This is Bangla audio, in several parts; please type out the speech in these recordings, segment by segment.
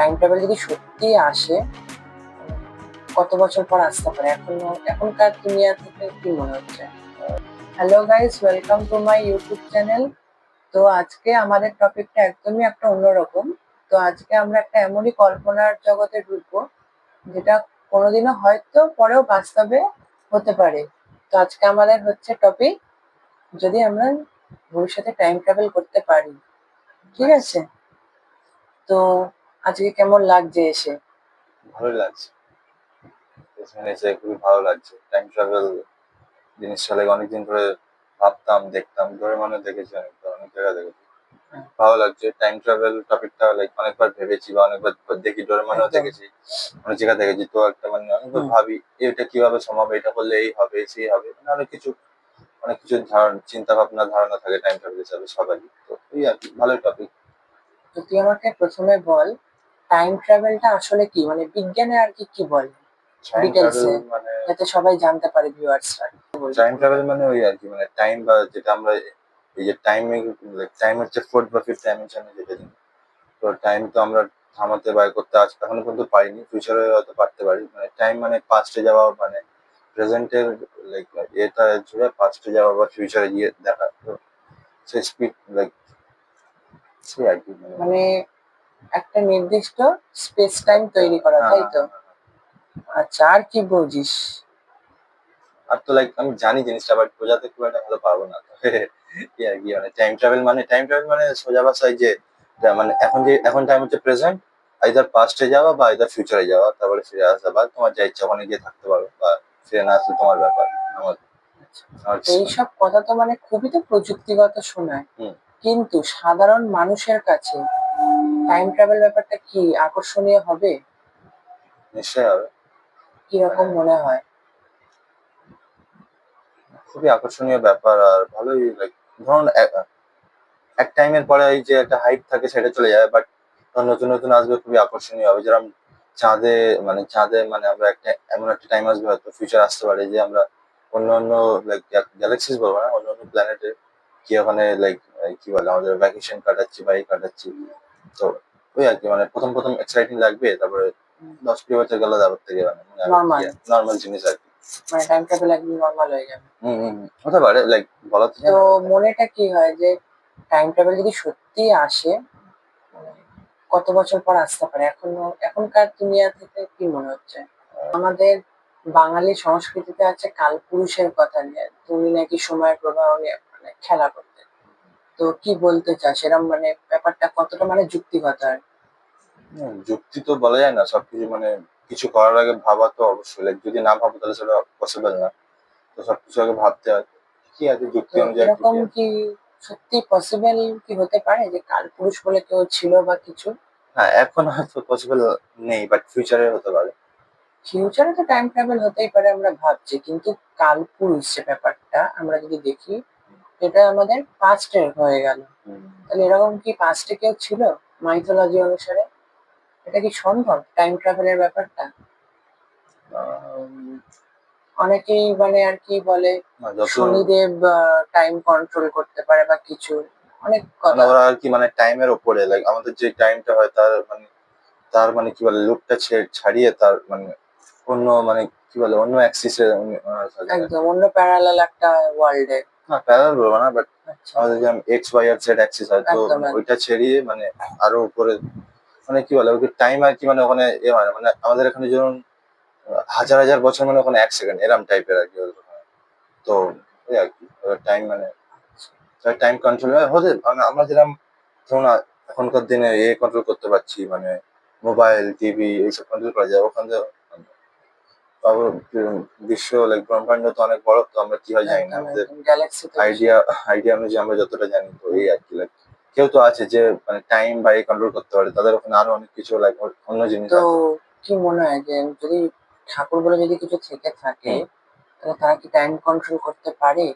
টাইম ট্রাভেল যদি সত্যি আসে, কত বছর পর আসতে পারে? এখন, এখনকার দুনিয়া থেকে কি মনে হচ্ছে? Hello guys welcome to my YouTube channel তো আজকে আমাদের টপিকটা একদমই একটা অন্যরকম। তো আজকে আমরা একটা এমনই কল্পনার জগতে ঢুকবো, যেটা কোনোদিনও হয়তো পরেও বাস্তবে হতে পারে। তো আজকে আমাদের হচ্ছে টপিক যদি আমরা ভবিষ্যতে টাইম ট্রাভেল করতে পারি। ঠিক আছে? তো আজকে কেমন লাগছে এসে? ভালো লাগছে। এখানে এসে খুবই ভালো লাগছে। টাইম ট্রাভেল জিনিসটা লাগে অনেকদিন ধরে ভাবতাম দেখতাম। ধরে মানে দেখেছি অনেকবার অনেক জায়গা দেখেছি। ভালো লাগছে। টাইম ট্রাভেল টপিকটা লাইক অনেকবার ভেবেছি বা অনেকবার দেখি ডোরে মানেও দেখেছি। অনেক জায়গা দেখেছি তো একটা মানে অনেকবার। ভাবি এটা কীভাবে সম্ভব? এটা করলে এই হবে সেই হবে। মানে অনেক কিছু অনেক কিছু ধারণা চিন্তা ভাবনা ধারণা থাকে টাইম ট্রাভেল হিসাবে সবারই। তো এই আর কি ভালোই টপিক তো তুই আমাকে প্রথমে বল টাইম ট্রাভেলটা আসলে কি? মানে বিজ্ঞানে আর কি কি বলে। ট্রাভেল মানে যাতে সবাই জানতে পারে ভিউয়ার্সরা টাইম ট্রাভেল মানে ওই আর কি মানে টাইম বা যেটা আমরা এই যে টাইমে টাইম হচ্ছে ফোর্থ বা ফিফথ ডাইমেনশনে যেটা জানি তো টাইম তো আমরা থামাতে বা করতে আজ এখনও পর্যন্ত পারিনি ফিউচারে হয়তো পারতে পারি। মানে টাইম মানে পাস্টে যাওয়া মানে প্রেজেন্টের লাইক এটা জুড়ে পাস্টে যাওয়া বা ফিউচারে গিয়ে দেখা তো সেই স্পিড লাইক সেই আর কি। মানে একটা নির্দিষ্ট স্পেস টাইম তৈরি করা তাই তো? হ্যাঁ, আচ্ছা আর কি বুঝিস? আর তো লাইক আমি জানি জিনিসটা বাট বোঝাতে খুব একটা ভালো পারব না। কি আর কি মানে টাইম ট্রাভেল মানে টাইম ট্রাভেল মানে সোজা ভাষায় যে যা মানে এখন যে এখন টাইম হচ্ছে প্রেজেন্ট আইদার পাস্টে যাওয়া বা আইদার ফিউচারে যাওয়া তারপরে ফিরে আসা বা তোমার যা ইচ্ছা ওখানে গিয়ে থাকতে পারো বা ফিরে না আসলে তোমার ব্যাপার আমার আমার এইসব কথা তো মানে খুবই তো প্রযুক্তিগত শোনায়। কিন্তু সাধারণ মানুষের কাছে টাইম ট্রাভেল ব্যাপারটা কি আকর্ষণীয় হবে? নিশ্চয়ই হবে। কীরকম মনে হয়? খুবই আকর্ষণীয় ব্যাপার আর ভালোই লাইক ধরুন এক- এক টাইমের পরে এই যে একটা হাইপ থাকে সেটা চলে যাবে বাট নতুন নতুন আসবে খুবই আকর্ষণীয় হবে। যেরকম চাঁদে মানে চাঁদে মানে আমরা একটা এমন একটা টাইম আসবে হয়তো ফিউচার আসতে পারে যে আমরা অন্য অন্য লাইক গ্যালাক্সিস বলব না অন্য অন্য প্ল্যানেটে কি ওখানে লাইক কি বলে আমাদের ভ্যাকেশন কাটাচ্ছি বা এই কাটাচ্ছি। তো ওই আর কি মানে প্রথম প্রথম এক্সাইটিং লাগবে তারপরে দশ কুড়ি বছর গেলে তারপর থেকে মানে নর্মাল জিনিস আর কি। মানে টাইম ট্রাভেল একদম নর্মাল হয়ে যাবে। হম হম। হতে পারে লাইক বলা তো। মনেটা কি হয় যে টাইম ট্রাভেল যদি সত্যি আসে কত বছর পর আসতে পারে? এখনও এখনকার দুনিয়া থেকে কি মনে হচ্ছে? আমাদের বাঙালি সংস্কৃতিতে আছে কালপুরুষের কথা নিয়ে তুমি নাকি সময়ের প্রবাহ নিয়ে মানে খেলা করতে। তো কি বলতে চাস? এরম মানে ব্যাপারটা কতটা মানে যুক্তিগত আর? যুক্তি তো বলা যায় না সবকিছু মানে কিছু করার আগে ভাবা তো অবশ্যই। Like যদি না ভাবো তাহলে সেটা পসিবল না। তো সবকিছু আগে ভাবতে হয়। কি আছে যুক্তি অনুযায়ী এরকম কি সত্যি পসিবল কি হতে পারে যে কালপুরুষ বলে কেউ ছিল বা কিছু? হ্যাঁ এখন হয়তো পসিবল নেই বাট ফিউচারে হতে পারে। ফিউচারে তো টাইম ট্রাভেল হতেই পারে আমরা ভাবছি। কিন্তু কালপুরুষ যে ব্যাপারটা আমরা যদি দেখি এটা আমাদের পাস্টের হয়ে গেল। তাহলে এরকম কি পাস্টে কেউ ছিল মাইথোলজি অনুসারে? এটা কি সম্ভব টাইম ট্রাভেলের ব্যাপারটা? অনেকেই মানে আর কি বলে শনিদেব টাইম কন্ট্রোল করতে পারে বা কিছু অনেক মানে কথা ওরা আর কি মানে টাইমের ওপরে লাইক আমাদের যে টাইমটা হয় তার মানে তার মানে কি বলে লুপটা ছাড়িয়ে তার মানে অন্য মানে কি বলে অন্য অ্যাক্সিসে একদম অন্য প্যারালাল একটা ওয়ার্ল্ডে না প্যারাল বলব না বাট আমাদের যেমন এক্স ওয়াই আর জেড অ্যাক্সিস হয় তো একদম, মানে একদম। ওইটা ছেড়িয়ে মানে আরও উপরে মানে কি বলে ওই টাইম আর কি মানে ওখানে এ হয় মানে আমাদের এখানে যেমন হাজার হাজার বছর মানে ওখানে এক সেকেন্ড এরম টাইপের আর কি ওখানে। তো ওই আর কি টাইম মানে টাইম কন্ট্রোল হতে মানে আমরা যেরকম ধরুন আ- এখনকার দিনে এ কন্ট্রোল করতে পারছি মানে মোবাইল টিভি এইসব কন্ট্রোল করা যায় ওখানে তো তারপর বিশ্ব লাইক ব্রহ্মাণ্ড তো অনেক বড় তো আমরা কি হয় জানি না? আমাদের আইডিয়া আইডিয়া অনুযায়ী আমরা যতটা জানি তো এই আর কি like, কেউ তো আছে যে মানে টাইম বা এই কন্ট্রোল করতে পারে তাদের ওখানে আরও অনেক কিছু লাইক অন্য জিনিস তো কি মনে হয় যে যদি ঠাকুর বলে যদি কিছু থেকে থাকে তাহলে তারা কি টাইম কন্ট্রোল করতে পারে?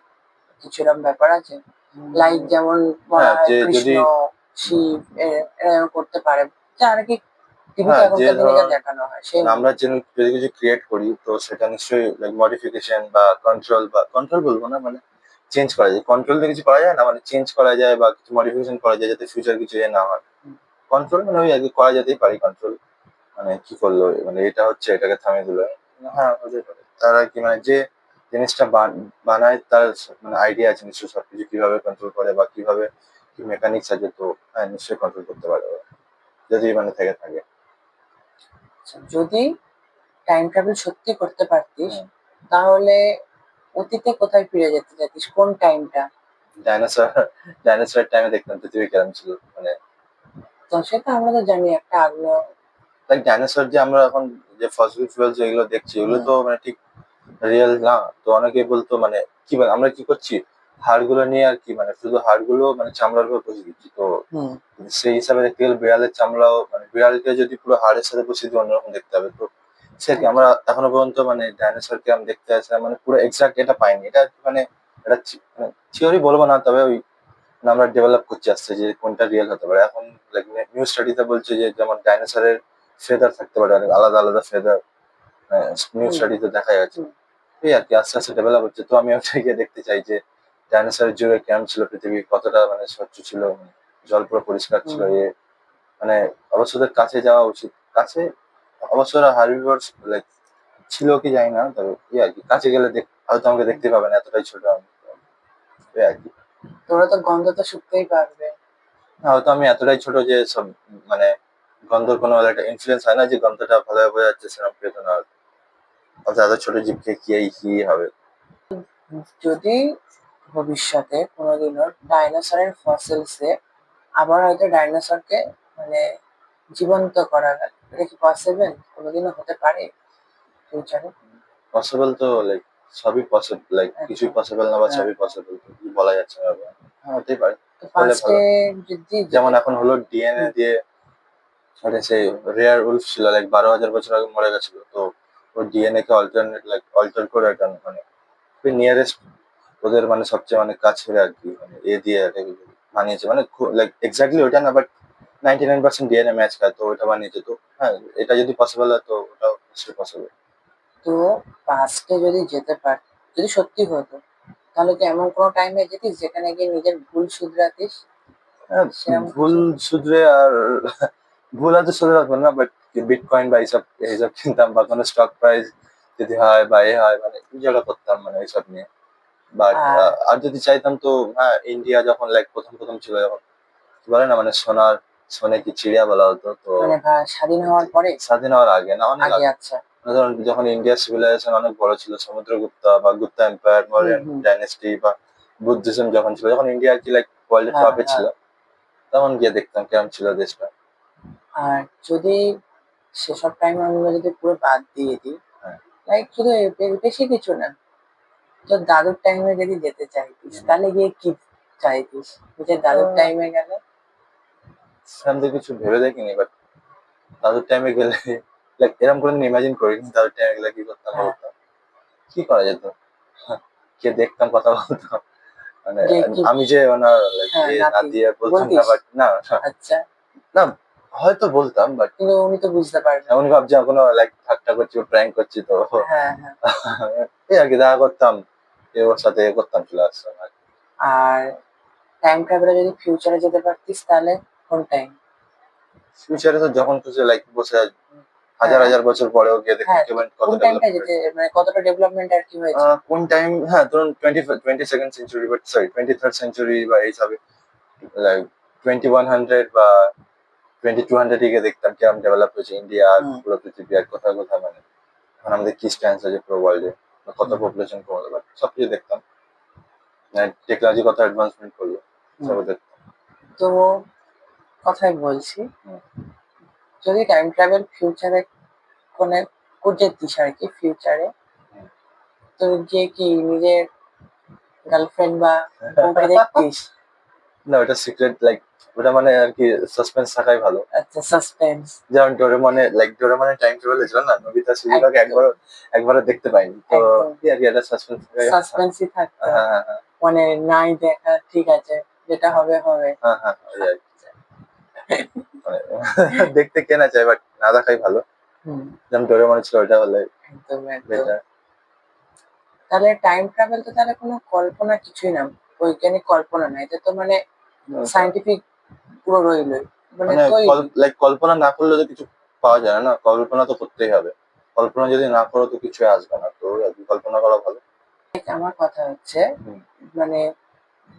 কিছু এরকম ব্যাপার আছে? লাইক যেমন হ্যাঁ, কৃষ্ণ যদি- শিব এরা করতে পারে। যা আর কি হ্যাঁ, আমরা যদি কিছু ক্রিয়েট করি তো সেটা নিশ্চয়ই লাইক মডিফিকেশন বা কন্ট্রোল বা কন্ট্রোল বলব না মানে চেঞ্জ করা যায়। কন্ট্রোল দিয়ে কিছু করা যায় না? মানে চেঞ্জ করা যায় বা কিছু মডিফিকেশন করা যায় যাতে ফিউচার কিছু এ না হয়? কন্ট্রোল মানে ওই কি করা যেতেই পারি কন্ট্রোল মানে কি করল মানে এটা হচ্ছে এটাকে থামিয়ে দিল হ্যাঁ তারা কি মানে যে জিনিসটা বান- বানায় তার মানে আইডিয়া আছে নিশ্চয়ই সবকিছু কীভাবে কন্ট্রোল করে বা কীভাবে কি মেকানিক্স আছে তো হ্যাঁ নিশ্চয়ই কন্ট্রোল করতে পারে যদি মানে থেকে থাকে। যদি টাইম ট্রাভেল সত্যি করতে পারতিস তাহলে অতীতে কোথায় ফিরে যেতে চাইতিস? কোন টাইমটা ডাইনোসর ডাইনোসরের টাইমে দেখতাম পৃথিবী কেমন ছিল মানে তো সেটা আমরা তো জানি একটা আগ্নেয় লাইক ডাইনোসর যে আমরা এখন যে ফসিল ফুয়েল যেগুলো দেখছি এগুলো তো মানে ঠিক রিয়েল না। তো অনেকে বলতো মানে কি আমরা কি করছি? হাড়গুলো নিয়ে আর কি মানে শুধু হাড়গুলো মানে চামড়ার উপর বসে দিচ্ছি। তো সেই হিসাবে দেখতে গেলে বিড়ালের চামড়াও মানে বিড়ালকে যদি পুরো হাড়ের সাথে বসিয়ে দিই অন্যরকম দেখতে হবে। তো সে আর কি আমরা এখনও পর্যন্ত মানে ডাইনোসরকে আমি দেখতে আসি মানে পুরো এক্সাক্ট এটা পাইনি। এটা মানে এটা থিওরি বলব না তবে ওই মানে আমরা ডেভেলপ করছি আসছে যে কোনটা রিয়েল হতে পারে। এখন লাইক নিউ স্টাডিতে বলছে যে যেমন ডাইনোসরের ফেদার থাকতে পারে অনেক আলাদা আলাদা ফেদার নিউ হুম। স্টাডিতে দেখা যাচ্ছে এই আর কি আস্তে আস্তে ডেভেলপ হচ্ছে। তো আমি ওটা গিয়ে দেখতে চাই যে ডাইনোসরের যুগে কেমন ছিল পৃথিবী? কতটা মানে স্বচ্ছ ছিল? জল পুরো পরিষ্কার ছিল। এ মানে অবশ্য ওদের কাছে যাওয়া উচিত। কাছে অবশ্য ওরা হার্বিভার্স লাইক ছিল কি জানি না তবে এই আর কি কাছে গেলে দেখ হয়তো আমাকে দেখতে পাবে না এতটাই ছোট আমি। আর কি। তোরা তো গন্ধ তো শুকতেই পারবে। হয়তো আমি এতটাই ছোট যে সব মানে গন্ধর কোনো একটা ইনফ্লুয়েন্স হয় না যে গন্ধটা ভালোভাবে বোঝা যাচ্ছে সেরকম পেতো না। অত এত ছোট জীবকে কি কি হবে? যদি ভবিষ্যতে কোনোদিনও ডাইনোসরের ফসিলসে আবার হয়তো ডাইনোসরকে মানে জীবন্ত করা গেল এটা কি পসিবল কোনোদিনও হতে পারে? ফিউচারে? পসিবল তো লাইক সবই পসিবল লাইক একদম। কিছুই পসিবল না বা হ্যাঁ। সবই পসিবল কি বলা যাচ্ছে না হ্যাঁ হতেই পারে। ফার্স্টে যদি যেমন এখন হলো ডিএনএ দিয়ে ওটা সেই রেয়ার উলফ ছিল লাইক বারো হাজার বছর আগে মরে গেছিল। তো ওর ডিএনএ কে অল্টারনেট লাইক অল্টার করে একটা মানে নিয়ারেস্ট ওদের মানে সবচেয়ে মানে কাছের আর কি মানে এ দিয়ে বানিয়েছে মানে লাইক এক্স্যাক্টলি ওটা না but ninety nine percent DNA match খায় তো ওটা বানিয়েছে। তো হ্যাঁ এটা যদি পসিবল হয় তো ওটাও নিশ্চয়ই পসিবল তো পাস্টে যদি যেতে পার যদি সত্যি হতো তাহলে কি এমন কোনো টাইমে যেতিস যেখানে গিয়ে নিজের ভুল শুধরাতিস? হ্যাঁ, ভুল শুধরে আর ভুল হয়তো শুধরে রাখব না বাট বিটকয়েন বা এইসব এইসব কিনতাম বা কোনো স্টক প্রাইস যদি হয় বা এ হয় মানে যেটা করতাম মানে এইসব নিয়ে। বাট আর- যদি চাইতাম তো হ্যাঁ ইন্ডিয়া যখন লাইক প্রথম প্রথম ছিল যখন কি বলে না মানে সোনার সোনে কি চিড়িয়া বলা হতো তো মানে স্বাধীন হওয়ার পরে স্বাধীন হওয়ার আগে না অনেক আগে আচ্ছা মানে ধরুন যখন ইন্ডিয়া সিভিলাইজেশন অনেক বড় ছিল সমুদ্রগুপ্তা বা গুপ্তা এম্পায়ার হুম। ডাইনেস্টি বা বুদ্ধিজম যখন ছিল যখন ইন্ডিয়া কি লাইক ওয়ার্ল্ডের হ্যাঁ, টপে হ্যাঁ। ছিল তখন গিয়ে দেখতাম কেমন ছিল দেশটা আর যদি সেসব টাইম আমরা যদি পুরো বাদ দিয়ে দিই হ্যাঁ। লাইক শুধু বে- বেশি কিছু না তো দাদুর টাইমে যদি যেতে চাইতিস তাহলে গিয়ে কি চাইতিস? নিজের দাদুর টাইমে গেলে? সেরকম তো কিছু ভেবে দেখিনি বাট তাদের টাইমে গেলে লাইক এরকম করে ইমাজিন করিনি তাদের টাইমে গেলে কি করতাম হ্যাঁ। কি করা যেত? কে দেখতাম কথা বলতাম। মানে আমি যে ওনার হ্যাঁ, ইয়ে নাতি। না দিয়ে বলতাম না বাট না আচ্ছা। না হয়তো বলতাম বাট কিন্তু উনি তো বুঝতে পারবেন। এমন ভাবছি কোনো লাইক ঠাট্টা করছি প্র্যাঙ্ক করছি তো। হ্যাঁ হ্যাঁ। এই আর কি দেখা করতাম। ওর সাথে করতাম আসতাম আর টাইম ট্রাভেলে যদি ফিউচারে যেতে পারতিস তাহলে কোন টাইম ফিউচারে তো যখন খুশি লাইক বসে হাজার হ্যাঁ। হাজার বছর পরেও গিয়ে দেখি হ্যাঁ, কেমন কত টাইমটা ডেভেলপ যেতে মানে কতটা ডেভেলপমেন্ট আর কি হয়েছে? কোন টাইম হ্যাঁ ধরুন twenty twenty second century but sorry twenty third century বা এইসবে লাইক টোয়েন্টি ওয়ান হান্ড্রেড বা টোয়েন্টি টু হান্ড্রেড গিয়ে দেখতাম কেমন ডেভেলপ হয়েছে ইন্ডিয়া আর পুরো পৃথিবী আর কোথায় কোথায় মানে। এখন আমাদের কি স্ট্যান্স আছে পুরো ওয়ার্ল্ডে কত। পপুলেশন কমাতে পারে সব কিছু দেখতাম। টেকনোলজি কত অ্যাডভান্সমেন্ট করল সব দেখতাম। তো কথাই বলছি যদি টাইম ট্রাভেল ফিউচারে কোনে দিস আর কি ফিউচারে তো যে কি নিজের গার্লফ্রেন্ড বা বউকে দেখতিস? না ওটা সিক্রেট লাইক ওটা মানে আর কি সাসপেন্স থাকাই ভালো। আচ্ছা সাসপেন্স যেমন ডোরেমনে লাইক ডোরেমনে টাইম ট্রাভেল হয়েছিল না নবিতা সুজিটাকে একদম। একবার একবারও দেখতে পাইনি। তো কি আর কি একটা সাসপেন্স সাসপেন্সই থাকতো হ্যাঁ। মানে নাই দেখা ঠিক আছে যেটা হবে হবে। হ্যাঁ হ্যাঁ। মানে দেখতে কেনা চাই বাট না দেখাই ভালো। যেমন ডোরেমনে ছিল ওটা হলে একদম বেটার তাহলে টাইম ট্রাভেল তো তাহলে কোনো কল্পনা কিছুই না। বৈজ্ঞানিক কল্পনা না এটা তো মানে সাইন্টিফিক পুরো রইলই মানে মানে লাইক কল্পনা না করলে তো কিছু পাওয়া যায় না কল্পনা তো করতেই হবে। কল্পনা যদি না করো তো কিছু আসবে না। তো কল্পনা করা ভালো। আমার কথা হচ্ছে মানে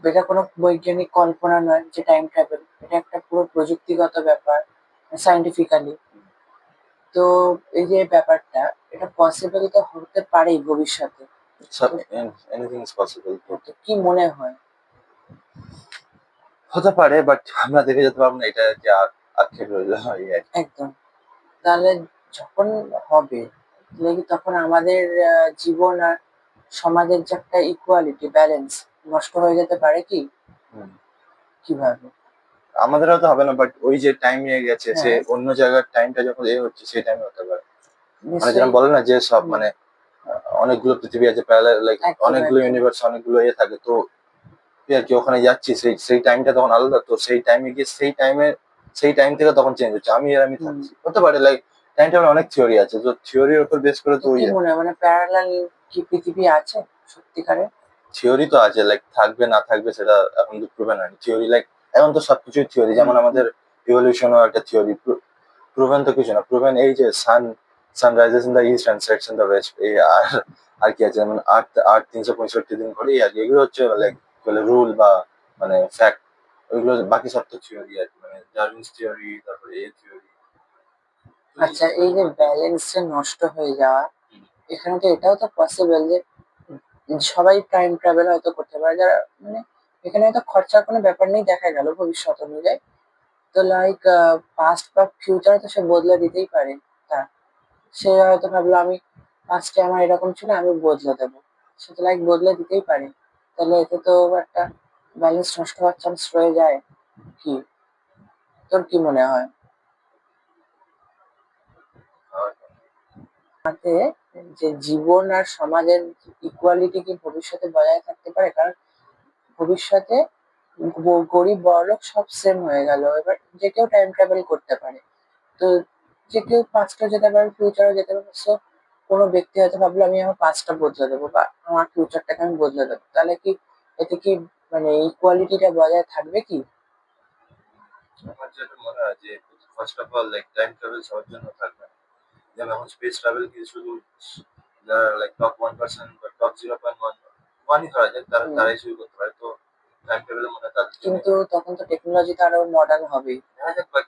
এটা কোনো বৈজ্ঞানিক কল্পনা নয় যে টাইম ট্রাভেল এটা একটা পুরো প্রযুক্তিগত ব্যাপার সাইন্টিফিক্যালি তো এই যে ব্যাপারটা এটা পসিবল তো হতে পারেই ভবিষ্যতে। এনিথিং ইজ পসিবল তো কি মনে হয়? হতে পারে বাট আমরা দেখে যেতে পারব না এটা যে আক্ষেপ কি। একদম। তাহলে যখন হবে তখন আমাদের জীবন আর সমাজের যে একটা ইকুয়ালিটি ব্যালেন্স নষ্ট হয়ে যেতে পারে কি। কীভাবে? আমাদের হয়তো হবে না বাট ওই যে টাইম নিয়ে গেছে সে হ্যাঁ। অন্য জায়গার টাইমটা যখন এ হচ্ছে সেই টাইমে হতে পারে। মানে যেরকম বলে না যে সব মানে অনেকগুলো পৃথিবী আছে প্যারালাল লাইক অনেকগুলো ইউনিভার্স অনেকগুলো ইয়ে থাকে তো আর কি ওখানে যাচ্ছি সেই সেই টাইমটা তখন আলাদা। তো সেই টাইমে গিয়ে সেই টাইমে সেই টাইম থেকে তখন চেঞ্জ হচ্ছে। আমি আর আমি থাকছি। হতে পারে লাইক টাইম টেবিল অনেক থিওরি আছে। তো থিওরির উপর বেস করে তো মনে মানে প্যারালাল কি পৃথিবী আছে সত্যিকারে? থিওরি তো আছে লাইক থাকবে না থাকবে সেটা এখন তো প্রুভেন হয়নি। থিওরি লাইক এখন তো সবকিছুই থিওরি যেমন। আমাদের ইভলিউশনও একটা থিওরি প্রুভেন তো কিছু না। প্রুভেন এই যে sun sun rises in the east and sets in the west এই আর আর কি আছে? যেমন আট আট তিনশো পঁয়ষট্টি দিন করে আর। এগুলো হচ্ছে লাইক বলে রুল বা মানে ফ্যাক্ট ওইগুলো বাকি সব তো থিওরি আর কি মানে ডারউইনস থিওরি তারপরে এ থিওরি আচ্ছা এই যে ব্যালেন্স যে নষ্ট হয়ে যাওয়া এখানে তো এটাও তো পসিবল যে সবাই টাইম ট্রাভেল হয়তো করতে পারে যারা মানে এখানে হয়তো খরচার কোনো ব্যাপার নেই দেখা গেল ভবিষ্যৎ অনুযায়ী। তো লাইক পাস্ট বা ফিউচার তো সে বদলে দিতেই পারে। তা সে হয়তো ভাবলো আমি পাস্টে আমার এরকম ছিল আমি বদলে দেবো। সে তো লাইক বদলে দিতেই পারে। তাহলে এতে তো একটা ব্যালেন্স নষ্ট হওয়ার চান্স রয়ে যায়। কি? তোর কি মনে হয়? যে জীবন আর সমাজের ইকুয়ালিটি কি ভবিষ্যতে বজায় থাকতে পারে? কারণ ভবিষ্যতে গরিব বড়লোক সব সেম হয়ে গেল। এবার যে কেউ টাইম ট্রাভেল করতে পারে। তো যে কেউ পাঁচটা যেতে পারে ফিউচারও যেতে পারে। সো কোনো ব্যক্তি হয়তো ভাবলো আমি আমার পাঁচটা বদলে দেবো বা আমার ফিউচারটাকে আমি বদলে দেবো তাহলে কি এতে কি মানে ইকুয়ালিটিটা বজায় থাকবে কি আমার যেটা মনে হয় যে first of all like time travel সবার জন্য থাকবে না। যেমন এখন স্পেস ট্রাভেল কি শুধু যারা লাইক টপ ওয়ান পার্সেন্ট বা টপ জিরো পয়েন্ট ওয়ান ওয়ানই ধরা যায় তারা হুম। তারাই শুরু করতে পারে তো হয় কিন্তু তখন তো টেকনোলজি তো আরও মডার্ন দেখা যাক but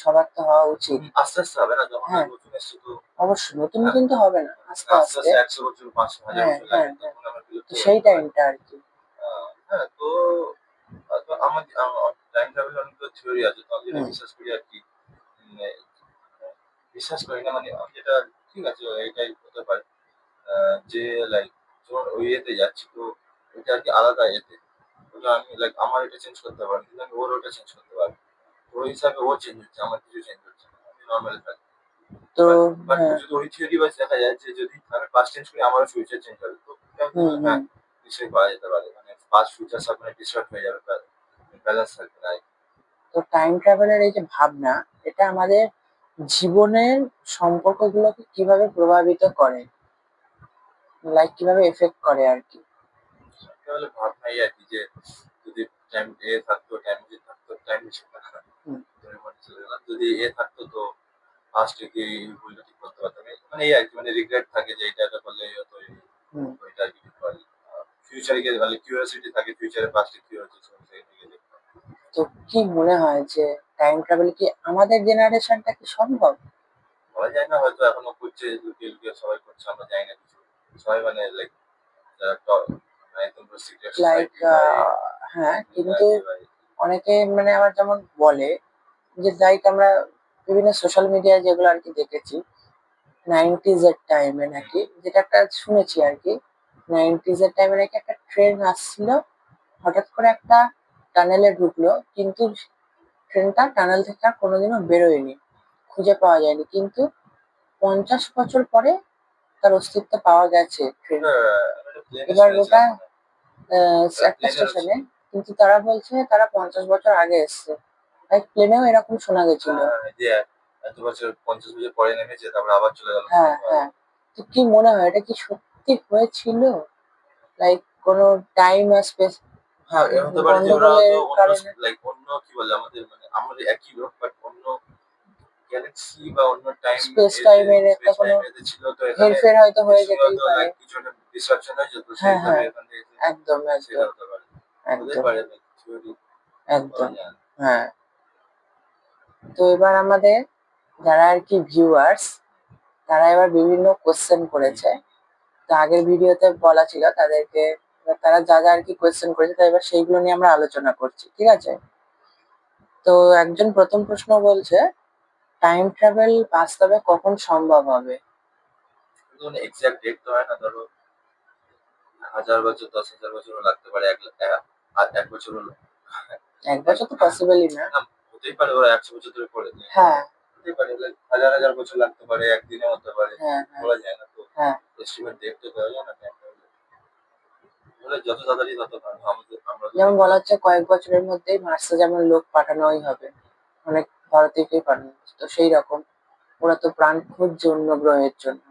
সবার তো হওয়া উচিত। আস্তে আস্তে হবে না যখন হ্যাঁ। নতুন এসছে তো? অবশ্যই নতুন নতুন তো হবে না আস্তে আস্তে একশো বছর পাঁচশো হাজার হ্যাঁ, হ্যাঁ, তো সেই। টাইমটা আর কি। হ্যাঁ তো আমার টাইম ট্রাভেল অনেকগুলো থিওরি আছে তো আমি যেটা। বিশ্বাস করি আর কি বিশ্বাস করি না মানে আমি যেটা ঠিক আছে এটাই হতে পারে। যে লাইক ওই ইয়েতে যাচ্ছি তো এটা আর কি আলাদা ইয়েতে। ওটা আমি লাইক আমার এটা চেঞ্জ করতে পারি কিন্তু আমি ওর ওটা চেঞ্জ করতে পারি ওই হিসাবে ও চেঞ্জ হচ্ছে আমার কিছু চেঞ্জ হচ্ছে না। আমি নর্মালি থাকি। তো হ্যাঁ। যদি ওই থিওরি বাস দেখা যায় যে যদি আমি পাস্ট চেঞ্জ করি আমার ফিউচার চেঞ্জ হবে। তো হ্যাঁ নিশ্চয়ই করা যেতে পারে। মানে পাস্ট ফিউচার সব মানে ডিস্ট্রাক্ট হয়ে যাবে ব্যালেন্স থাকবে না। তো টাইম ট্রাভেলের এই যে ভাবনা এটা আমাদের জীবনের সম্পর্কগুলোকে কীভাবে প্রভাবিত করে? লাইক কীভাবে এফেক্ট করে আর কি? তাহলে ভাবনাই আর কি যে যদি টাইম এ থাকতো টাইম যে থাকতো টাইম চলে গেলাম। যদি এ থাকতো তো ফার্স্টে কি ভুলটা ঠিক করতে পারতাম। মানে এই আর কি মানে রিগ্রেট থাকে যে এটা এটা করলে হতো ওইটা আর কি ফিউচারে গিয়ে মানে কিউরিয়াসিটি থাকে ফিউচারে পাস্টে কি হচ্ছে তো কি মনে হয় যে টাইম ট্রাভেল কি আমাদের জেনারেশনটা কি সম্ভব? বলা যায় না হয়তো এখনও করছে লুকিয়ে লুকিয়ে সবাই করছে আমরা জানি না কিছু। সবাই মানে লাইক লাইক হ্যাঁ কিন্তু অনেকে মানে আবার যেমন বলে যে লাইক আমরা বিভিন্ন সোশ্যাল মিডিয়ায় যেগুলো আর কি দেখেছি নাইনটিজ এর টাইমে নাকি যেটা একটা শুনেছি আর কি নাইনটিজ এর টাইমে নাকি একটা ট্রেন আসছিল হঠাৎ করে একটা টানেলে ঢুকলো কিন্তু ট্রেনটা টানেল থেকে আর কোনোদিনও বেরোয়নি খুঁজে পাওয়া যায়নি কিন্তু পঞ্চাশ বছর পরে তার অস্তিত্ব পাওয়া গেছে ট্রেন এবার ওটা একটা স্টেশনে কিন্তু তারা বলছে তারা পঞ্চাশ বছর আগে এসছে। লাইক প্লেনেও এরকম শোনা গেছিল। যে এত বছর পঞ্চাশ বছর পরে নেমেছে তারপরে আবার চলে গেল। হ্যাঁ হ্যাঁ। তো কি মনে হয় এটা কি সত্যি হয়েছিল? লাইক কোনো টাইম আর স্পেস হ্যাঁ হতে পারে যে ওরা তো অন্য লাইক অন্য কি বলে আমাদের মানে আমাদের একই লোক বাট অন্য গ্যালাক্সি বা অন্য টাইম time এর একটা কোনো ছিল তো হেরফের হয়তো হয়ে যেতেই পারে। কিছু একটা ডিসরাপশন হয়ে যেত হ্যাঁ, হ্যাঁ। একদম একদম। একদম। হ্যাঁ। তো এবার আমাদের যারা আর কি ভিউয়ার্স তারা এবার বিভিন্ন কোশ্চেন করেছে। তো আগের ভিডিওতে বলা ছিল তাদেরকে তারা যা যা আর কি কোয়েশ্চেন করেছে তো এবার সেইগুলো নিয়ে আমরা আলোচনা করছি ঠিক আছে? তো একজন প্রথম প্রশ্ন বলছে টাইম ট্রাভেল বাস্তবে কখন সম্ভব হবে? কিন্তু এক্সাক্ট ডেট তো হয় না ধরো হাজার বছর দশ হাজার বছরও লাগতে পারে এক লাখ- এক- আর এক বছর তো পসিবলই না। হতেই পারে ওরা একশো বছর ধরে করে হ্যাঁ। হতেই পারে হাজার হাজার বছর লাগতে পারে একদিনে হতে পারে হ্যাঁ হ্যাঁ। বলা যায় না তো। হ্যাঁ। এস্টিমেট দেখতে দেওয়া যায় না বলে যত তাড়াতাড়ি তত ভালো যেমন বলা হচ্ছে কয়েক বছরের মধ্যেই মার্সে যেমন লোক পাঠানোই হবে অনেক ভারতীয়কেই পাঠানো। তো সেই রকম ওরা তো প্রাণ খুঁজছে অন্য গ্রহের জন্য।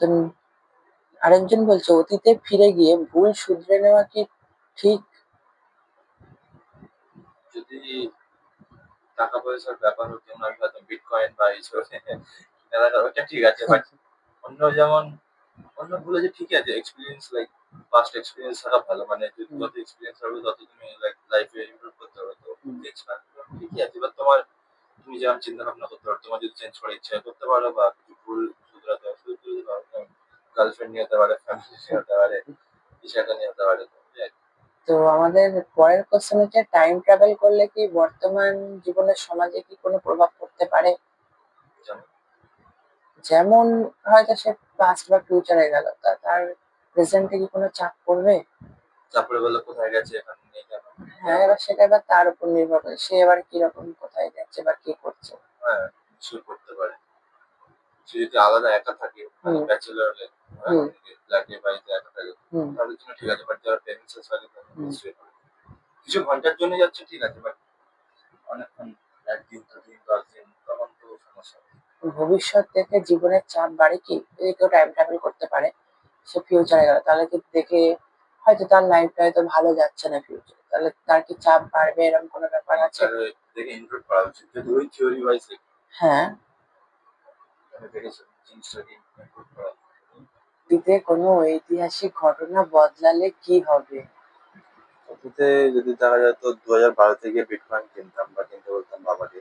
তো আরেকজন বলছে অতীতে ফিরে গিয়ে ভুল শুধরে নেওয়া কি ঠিক? যদি টাকা পয়সার ব্যাপার হতো না হয়তো বিটকয়েন বা কেনা ওটা ঠিক আছে বাট অন্য যেমন অন্য ভুলে যে ঠিক আছে এক্সপিরিয়েন্স লাইক পাস্ট এক্সপিরিয়েন্স থাকা ভালো। মানে। যত এক্সপিরিয়েন্স হবে তত তুমি লাইক লাইফে ইমপ্রুভ করতে পারবে তো ঠিকই আছে এবার তোমার তুমি যেমন চিন্তা ভাবনা করতে পারো তোমার যদি চেঞ্জ করার ইচ্ছা করতে পারো বা কিছু ভুল শুধরাতে হয় শুধরে পারো। গার্লফ্রেন্ড নিয়ে হতে পারে ফ্যামিলি নিয়ে হতে পারে কিছু নিয়ে হতে পারে তো আমাদের পরের কোশ্চেন হচ্ছে টাইম ট্রাভেল করলে কি বর্তমান জীবনের সমাজে কি কোনো প্রভাব পড়তে পারে? যেমন? হয়তো সে পাস্ট বা ফিউচারে গেল তা তার প্রেজেন্টে কি কোনো চাপ পড়বে? তারপরে বলল কোথায় গেছে এখানে নেই কেন? হ্যাঁ এবার সেটা এবার তার উপর নির্ভর করে। সে এবার কীরকম কোথায় যাচ্ছে বা কি করছে। হ্যাঁ কিছু করতে পারে। সে যদি আলাদা একা থাকে মানে ব্যাচেলর হুম। ফ্ল্যাটে বাড়িতে একা থাকে তাদের জন্য ঠিক আছে বাট যারা প্যারেন্টস আছে নিশ্চয়ই কিছু ঘণ্টার জন্য যাচ্ছে ঠিক আছে বাট অনেকক্ষণ একদিন দুদিন দশ দিন তখন তো সমস্যা। ভবিষ্যৎ দেখে জীবনের চাপ বাড়ে কি? যদি কেউ টাইম ট্রাভেল করতে পারে সে ফিউচারে গেল তাহলে কি দেখে হয়তো তার লাইফটা হয়তো ভালো যাচ্ছে না ফিউচারে তাহলে তার কি চাপ বাড়বে? এরকম কোনো ব্যাপার আছে? হ্যাঁ। অতীতে কোনো ঐতিহাসিক ঘটনা বদলালে কি হবে? অতীতে যদি দেখা যায় তো দু হাজার বারো থেকে বিটকয়েন কিনতাম বা কিনতে বলতাম বাবাকে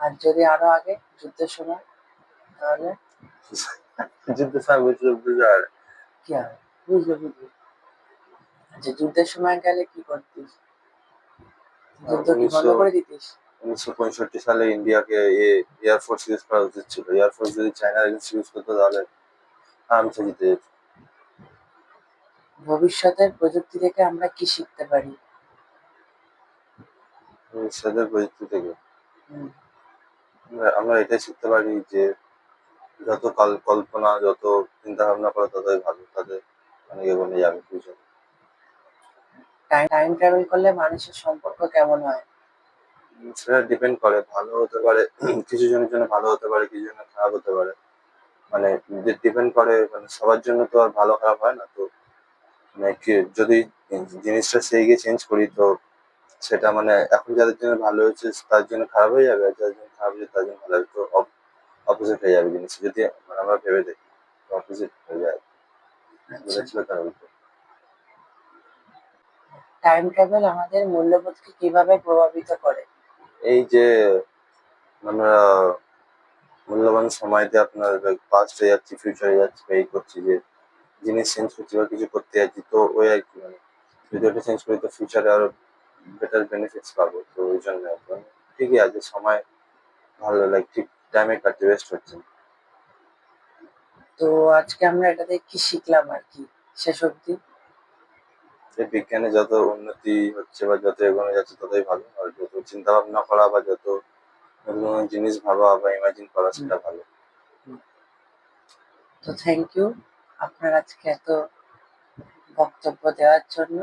আর যদি আরও আগে? যুদ্ধের সময় তাহলে? যুদ্ধ স্যার বুঝতে বুঝতে আর কি হবে? বুঝলো বুঝলো আচ্ছা যুদ্ধের সময় গেলে কি করতিস? যুদ্ধ কি বন্ধ উনিশশো- করে দিতিস? উনিশশো পঁয়ষট্টি সালে ইন্ডিয়াকে এয়ারফোর্স ইউজ করা উচিত ছিল। এয়ারফোর্স যদি চায়নার এগেন্স্ট ইউজ করতো তাহলে আরামসে জিতে যেত ভবিষ্যতের প্রযুক্তি থেকে আমরা কি শিখতে পারি? ভবিষ্যতের প্রযুক্তি থেকে? আমরা- আমরা এটাই শিখতে পারি যে যত কাল কল্পনা যত চিন্তা ভাবনা করো ততই ভালো। তাদের অনেক এগোনে যাবে ফিউচার টাইম ট্রাভেল করলে মানুষের সম্পর্ক কেমন হয়? সেটা ডিপেন্ড করে। ভালো হতে পারে কিছু জনের জন্য ভালো হতে পারে কিছু জনের খারাপ হতে পারে। মানে ডিপেন্ড করে মানে সবার জন্য তো আর ভালো খারাপ হয় না তো মানে যদি জিনিসটা সেই গিয়ে চেঞ্জ করি তো সেটা মানে এখন যাদের জন্য ভালো হয়েছে তার জন্য খারাপ হয়ে যাবে আর যাদের জন্য খারাপ হয়েছে তার জন্য ভালো হবে তো অপোজিট হয়ে যাবে জিনিস যদি মানে আমরা ভেবে দেখি অপোজিট হয়ে যায়। ছিল টাইম ট্রাভেল আমাদের মূল্যবোধকে কীভাবে প্রভাবিত করে? এই যে, আমরা মূল্যবান সময়তে আপনার পাস্টে যাচ্ছি ফিউচারে যাচ্ছি, এই করছি যে, জিনিস চেঞ্জ করছি বা কিছু করতে যাচ্ছি, তো ওই আর কি মানে। যদি চেঞ্জ করি, তো ফিউচারে আরও বেটার বেনিফিটস পাবো, তো ওই জন্য। ঠিকই আছে, সময় ভালো লাইক ঠিক টাইমে কাটতে ওয়েস্ট হচ্ছে। না। তো আজকে আমরা এটা এটাতে কি শিখলাম আর কি? শেষ অব্দি যে বিজ্ঞানে যত উন্নতি হচ্ছে বা যত এগোনো যাচ্ছে ততই ভালো আর যত চিন্তা ভাবনা করা বা যত নতুন জিনিস ভাবা বা ইমাজিন করা সেটা ভালো। তো থ্যাংক ইউ আপনার আজকে এত বক্তব্য দেওয়ার জন্য।